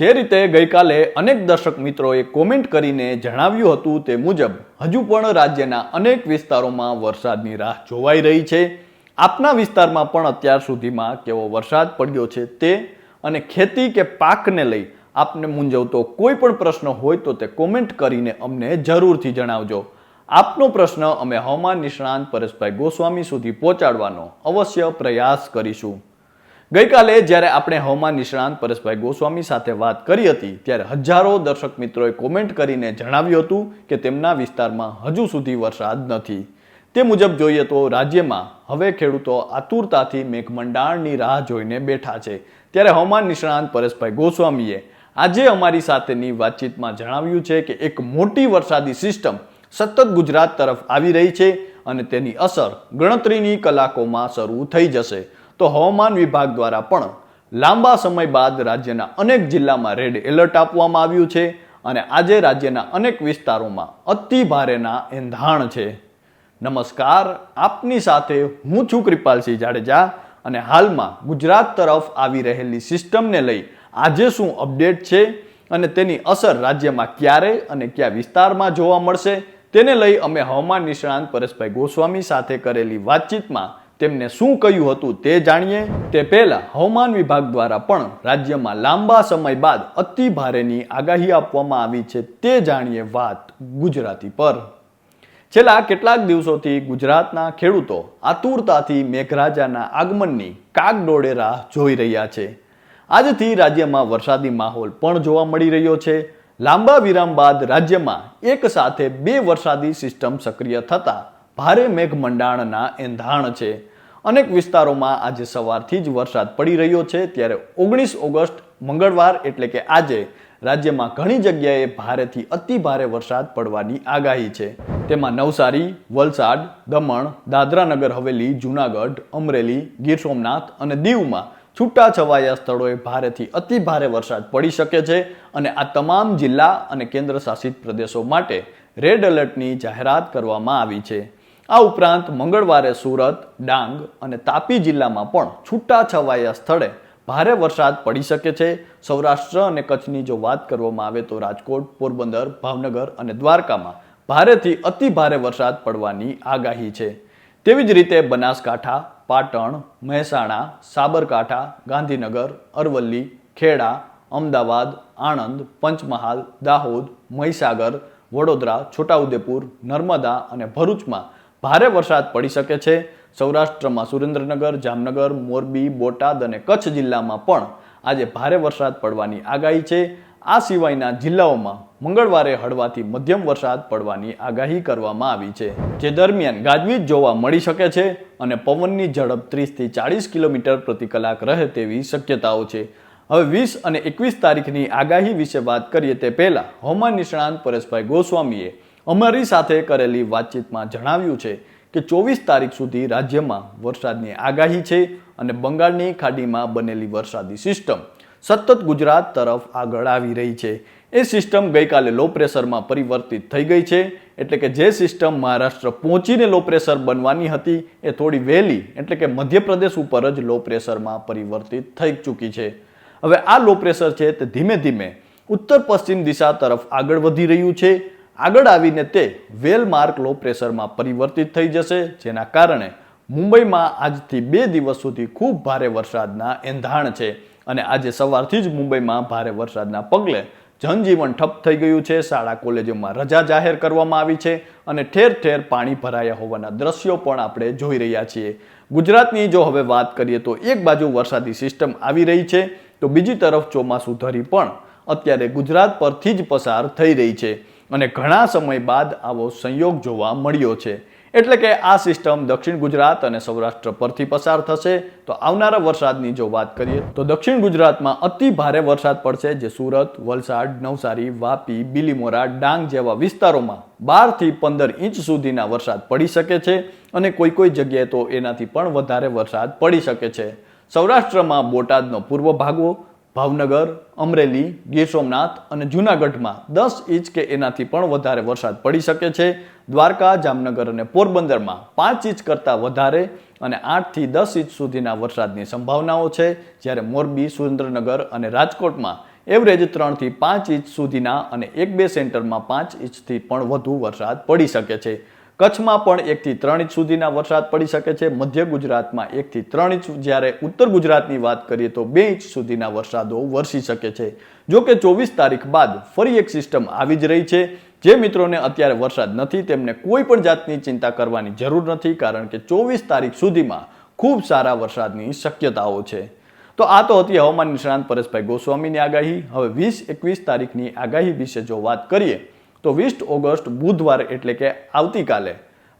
જે રીતે ગઈકાલે અનેક દર્શક મિત્રોએ કોમેન્ટ કરીને જણાવ્યું હતું તે મુજબ, હજુ પણ રાજ્યના અનેક વિસ્તારોમાં વરસાદની રાહ જોવાઈ રહી છે. આપના વિસ્તારમાં પણ અત્યાર સુધીમાં કેવો વરસાદ પડ્યો છે તે અને ખેતી કે પાકને લઈ આપને મૂંઝવતો કોઈ પણ પ્રશ્ન હોય તો તે કોમેન્ટ કરીને અમને જરૂરથી જણાવજો. આપનો પ્રશ્ન અમે હવામાન નિષ્ણાંત પરેશભાઈ ગોસ્વામી સુધી પહોંચાડવાનો અવશ્ય પ્રયાસ કરીશું. ગઈકાલે જ્યારે આપણે હવામાન નિષ્ણાંત પરેશભાઈ ગોસ્વામી સાથે વાત કરી હતી, ત્યારે હજારો દર્શક મિત્રોએ કોમેન્ટ કરીને જણાવ્યું હતું કે તેમના વિસ્તારમાં હજુ સુધી વરસાદ નથી. તે મુજબ જોઈએ તો રાજ્યમાં હવે ખેડૂતો આતુરતાથી મેઘમંડાણની રાહ જોઈને બેઠા છે. ત્યારે હવામાન નિષ્ણાંત પરેશભાઈ ગોસ્વામીએ આજે અમારી સાથેની વાતચીતમાં જણાવ્યું છે કે એક મોટી વરસાદી સિસ્ટમ સતત ગુજરાત તરફ આવી રહી છે અને તેની અસર ગણતરીની કલાકોમાં શરૂ થઈ જશે. તો હવામાન વિભાગ દ્વારા પણ લાંબા સમય બાદ રાજ્યના અનેક જિલ્લામાં રેડ એલર્ટ આપવામાં આવ્યું છે અને આજે રાજ્યના અનેક વિસ્તારોમાં અતિ ભારેના એંધાણ છે. નમસ્કાર, આપની સાથે હું છું કૃપાલસિંહ જાડેજા અને હાલમાં ગુજરાત તરફ આવી રહેલી સિસ્ટમને લઈ આજે શું અપડેટ છે અને તેની અસર રાજ્યમાં ક્યારે અને કયા વિસ્તારમાં જોવા મળશે, તેને લઈ અમે હવામાન નિષ્ણાંત પરેશભાઈ ગોસ્વામી સાથે કરેલી વાતચીતમાં તેમને શું કહ્યું હતું તે જાણીએ. તે પહેલા હવામાન વિભાગ દ્વારા પણ રાજ્યમાં લાંબા સમય બાદ અતિ ભારેની આગાહી આપવામાં આવી છે તે જાણીએ વાત ગુજરાતી પર. છેલ્લા કેટલાક દિવસોથી ગુજરાતના ખેડૂતો આતુરતાથી મેઘરાજાના આગમનની કાગડોળે રાહ જોઈ રહ્યા છે. આજથી રાજ્યમાં વરસાદી માહોલ પણ જોવા મળી રહ્યો છે. લાંબા વિરામ બાદ રાજ્યમાં એક સાથે બે વરસાદી સિસ્ટમ સક્રિય થતા ભારે મેઘમંડાણના એંધાણ છે. અનેક વિસ્તારોમાં આજે સવારથી જ વરસાદ પડી રહ્યો છે. ત્યારે ઓગણીસ ઓગસ્ટ મંગળવાર એટલે કે આજે રાજ્યમાં ઘણી જગ્યાએ ભારેથી અતિ ભારે વરસાદ પડવાની આગાહી છે. તેમાં નવસારી, વલસાડ, દમણ, દાદરાનગર, હવેલી, જૂનાગઢ, અમરેલી, ગીર સોમનાથ અને દીવમાં છૂટાછવાયા સ્થળોએ ભારેથી અતિ ભારે વરસાદ પડી શકે છે અને આ તમામ જિલ્લા અને કેન્દ્ર શાસિત પ્રદેશો માટે રેડ એલર્ટની જાહેરાત કરવામાં આવી છે. આ ઉપરાંત મંગળવારે સુરત, ડાંગ અને તાપી જિલ્લામાં પણ છૂટાછવાયા સ્થળે ભારે વરસાદ પડી શકે છે. સૌરાષ્ટ્ર અને કચ્છની જો વાત કરવામાં આવે તો રાજકોટ, પોરબંદર, ભાવનગર અને દ્વારકામાં ભારેથી અતિ ભારે વરસાદ પડવાની આગાહી છે. તેવી જ રીતે બનાસકાંઠા, પાટણ, મહેસાણા, સાબરકાંઠા, ગાંધીનગર, અરવલ્લી, ખેડા, અમદાવાદ, આણંદ, પંચમહાલ, દાહોદ, મહીસાગર, વડોદરા, છોટાઉદેપુર, નર્મદા અને ભરૂચમાં ભારે વરસાદ પડી શકે છે. સૌરાષ્ટ્રમાં સુરેન્દ્રનગર, જામનગર, મોરબી, બોટાદ અને કચ્છ જિલ્લામાં પણ આજે ભારે વરસાદ પડવાની આગાહી છે. આ સિવાયના જિલ્લાઓમાં મંગળવારે હળવાથી મધ્યમ વરસાદ પડવાની આગાહી કરવામાં આવી છે, જે દરમિયાન ગાજવીજ જોવા મળી શકે છે અને પવનની ઝડપ ત્રીસથી ચાળીસ કિલોમીટર પ્રતિ કલાક રહે તેવી શક્યતાઓ છે. હવે વીસ અને એકવીસ તારીખની આગાહી વિશે વાત કરીએ તે પહેલાં હવામાન નિષ્ણાંત પરેશભાઈ ગોસ્વામીએ અમારી સાથે કરેલી વાતચીતમાં જણાવ્યું છે કે ચોવીસ તારીખ સુધી રાજ્યમાં વરસાદની આગાહી છે અને બંગાળની ખાડીમાં બનેલી વરસાદી સિસ્ટમ સતત ગુજરાત તરફ આગળ આવી રહી છે. એ સિસ્ટમ ગઈકાલે લો પ્રેશરમાં પરિવર્તિત થઈ ગઈ છે એટલે કે જે સિસ્ટમ મહારાષ્ટ્ર પહોંચીને લો પ્રેશર બનવાની હતી એ થોડી વહેલી એટલે કે મધ્યપ્રદેશ ઉપર જ લો પ્રેશરમાં પરિવર્તિત થઈ ચૂકી છે. હવે આ લો પ્રેશર છે તે ધીમે ધીમે ઉત્તર પશ્ચિમ દિશા તરફ આગળ વધી રહ્યું છે આગળ આવીને તે વેલ માર્ક લો પ્રેશરમાં પરિવર્તિત થઈ જશે, જેના કારણે મુંબઈમાં આજથી બે દિવસ સુધી ખૂબ ભારે વરસાદના એંધાણ છે. અને આજે સવારથી જ મુંબઈમાં ભારે વરસાદના પગલે જનજીવન ઠપ થઈ ગયું છે. શાળા, કોલેજોમાં રજા જાહેર કરવામાં આવી છે અને ઠેર ઠેર પાણી ભરાયા હોવાના દ્રશ્યો પણ આપણે જોઈ રહ્યા છીએ. ગુજરાતની જો હવે વાત કરીએ તો એક બાજુ વરસાદી સિસ્ટમ આવી રહી છે, તો બીજી તરફ ચોમાસું ધરી પણ અત્યારે ગુજરાત પરથી જ પસાર થઈ રહી છે. અને ઘણા સમય બાદ આવો સંયોગ જોવા મળ્યો છે. એટલે કે આ સિસ્ટમ દક્ષિણ ગુજરાત અને સૌરાષ્ટ્ર પરથી પસાર થશે. તો આવનારા વરસાદની જો વાત કરીએ, તો દક્ષિણ ગુજરાતમાં અતિ ભારે વરસાદ પડશે, જે સુરત, વલસાડ, નવસારી, વાપી, બિલીમોરા, ડાંગ જેવા વિસ્તારોમાં બારથી પંદર ઇંચ સુધીના વરસાદ પડી શકે છે અને કોઈ કોઈ જગ્યાએ તો એનાથી પણ વધારે વરસાદ પડી શકે છે. સૌરાષ્ટ્રમાં બોટાદનો પૂર્વ ભાગો ભાવનગર, અમરેલી, ગીર સોમનાથ અને જૂનાગઢમાં દસ ઇંચ કે એનાથી પણ વધારે વરસાદ પડી શકે છે. દ્વારકા, જામનગર અને પોરબંદરમાં પાંચ ઇંચ કરતાં વધારે અને આઠથી દસ ઇંચ સુધીના વરસાદની સંભાવનાઓ છે. જ્યારે મોરબી, સુરેન્દ્રનગર અને રાજકોટમાં એવરેજ ત્રણથી પાંચ ઇંચ સુધીના અને એક બે સેન્ટરમાં પાંચ ઇંચથી પણ વધુ વરસાદ પડી શકે છે. કચ્છમાં પણ એકથી ત્રણ ઇંચ સુધીના વરસાદ પડી શકે છે. મધ્ય ગુજરાતમાં એકથી ત્રણ ઇંચ જ્યારે ઉત્તર ગુજરાતની વાત કરીએ તો બે ઇંચ સુધીના વરસાદો વરસી શકે છે. જો કે ચોવીસ તારીખ બાદ ફરી એક સિસ્ટમ આવી જ રહી છે. જે મિત્રોને અત્યારે વરસાદ નથી, તેમને કોઈ પણ જાતની ચિંતા કરવાની જરૂર નથી, કારણ કે ચોવીસ તારીખ સુધીમાં ખૂબ સારા વરસાદની શક્યતાઓ છે. તો આ તો હતી હવામાન નિષ્ણાંત પરેશભાઈ ગોસ્વામીની આગાહી. હવે વીસ એકવીસ તારીખની આગાહી વિશે જો વાત કરીએ તો વીસ ઓગસ્ટ બુધવારે એટલે કે આવતીકાલે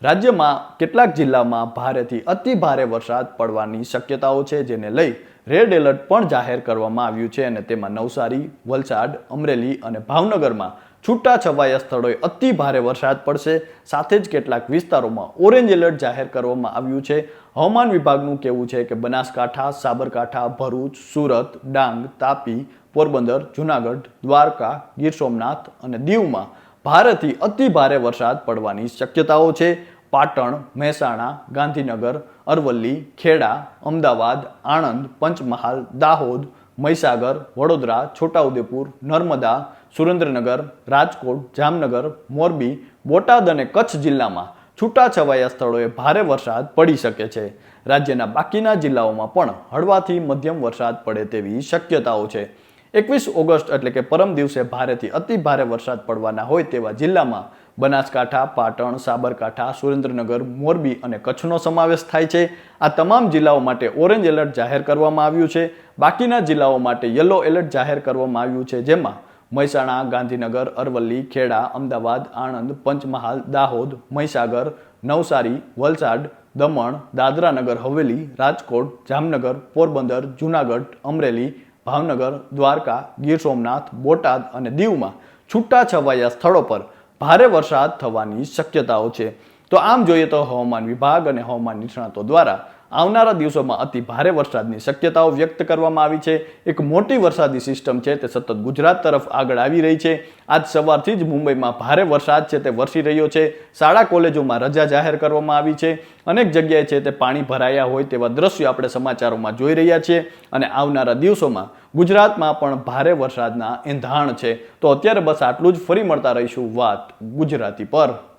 રાજ્યમાં કેટલાક જિલ્લામાં ભારેથી અતિ ભારે વરસાદ પડવાની શક્યતાઓ છે, જેને લઈ રેડ એલર્ટ પણ જાહેર કરવામાં આવ્યું છે અને તેમાં નવસારી, વલસાડ, અમરેલી અને ભાવનગરમાં છૂટા છવાયા સ્થળોએ અતિ ભારે વરસાદ પડશે. સાથે જ કેટલાક વિસ્તારોમાં ઓરેન્જ એલર્ટ જાહેર કરવામાં આવ્યું છે. હવામાન વિભાગનું કહેવું છે કે બનાસકાંઠા, સાબરકાંઠા, ભરૂચ, સુરત, ડાંગ, તાપી, પોરબંદર, જુનાગઢ, દ્વારકા, ગીર સોમનાથ અને દીવમાં ભારેથી અતિ ભારે વરસાદ પડવાની શક્યતાઓ છે. પાટણ, મહેસાણા, ગાંધીનગર, અરવલ્લી, ખેડા, અમદાવાદ, આણંદ, પંચમહાલ, દાહોદ, મહીસાગર, વડોદરા, છોટાઉદેપુર, નર્મદા, સુરેન્દ્રનગર, રાજકોટ, જામનગર, મોરબી, બોટાદ અને કચ્છ જિલ્લામાં છૂટાછવાયા સ્થળોએ ભારે વરસાદ પડી શકે છે. રાજ્યના બાકીના જિલ્લાઓમાં પણ હળવાથી મધ્યમ વરસાદ પડે તેવી શક્યતાઓ છે. એકવીસ ઓગસ્ટ એટલે કે પરમ દિવસે ભારેથી અતિ ભારે વરસાદ પડવાના હોય તેવા જિલ્લામાં બનાસકાંઠા, પાટણ, સાબરકાંઠા, સુરેન્દ્રનગર, મોરબી અને કચ્છનો સમાવેશ થાય છે. આ તમામ જિલ્લાઓ માટે ઓરેન્જ એલર્ટ જાહેર કરવામાં આવ્યું છે. બાકીના જિલ્લાઓ માટે યલો એલર્ટ જાહેર કરવામાં આવ્યું છે, જેમાં મહેસાણા, ગાંધીનગર, અરવલ્લી, ખેડા, અમદાવાદ, આણંદ, પંચમહાલ, દાહોદ, મહીસાગર, નવસારી, વલસાડ, દમણ, દાદરાનગર, હવેલી, રાજકોટ, જામનગર, પોરબંદર, જૂનાગઢ, અમરેલી ભાવનગર, દ્વારકા, ગીર સોમનાથ, બોટાદ અને દીવમાં છૂટા છવાયા સ્થળો પર ભારે વરસાદ થવાની શક્યતાઓ છે. તો આમ જોઈએ તો હવામાન વિભાગ અને હવામાન નિષ્ણાતો દ્વારા આવનારા દિવસોમાં અતિ ભારે વરસાદની શક્યતાઓ વ્યક્ત કરવામાં આવી છે. એક મોટી વરસાદી સિસ્ટમ છે તે સતત ગુજરાત તરફ આગળ આવી રહી છે. આજ સવારથી જ મુંબઈમાં ભારે વરસાદ છે તે વરસી રહ્યો છે. શાળા, કોલેજોમાં રજા જાહેર કરવામાં આવી છે. અનેક જગ્યાએ છે તે પાણી ભરાયા હોય તેવા દ્રશ્યો આપણે સમાચારોમાં જોઈ રહ્યા છીએ અને આવનારા દિવસોમાં ગુજરાતમાં પણ ભારે વરસાદના એંધાણ છે. તો અત્યારે બસ આટલું જ. ફરી મળતા રહીશું વાત ગુજરાતી પર.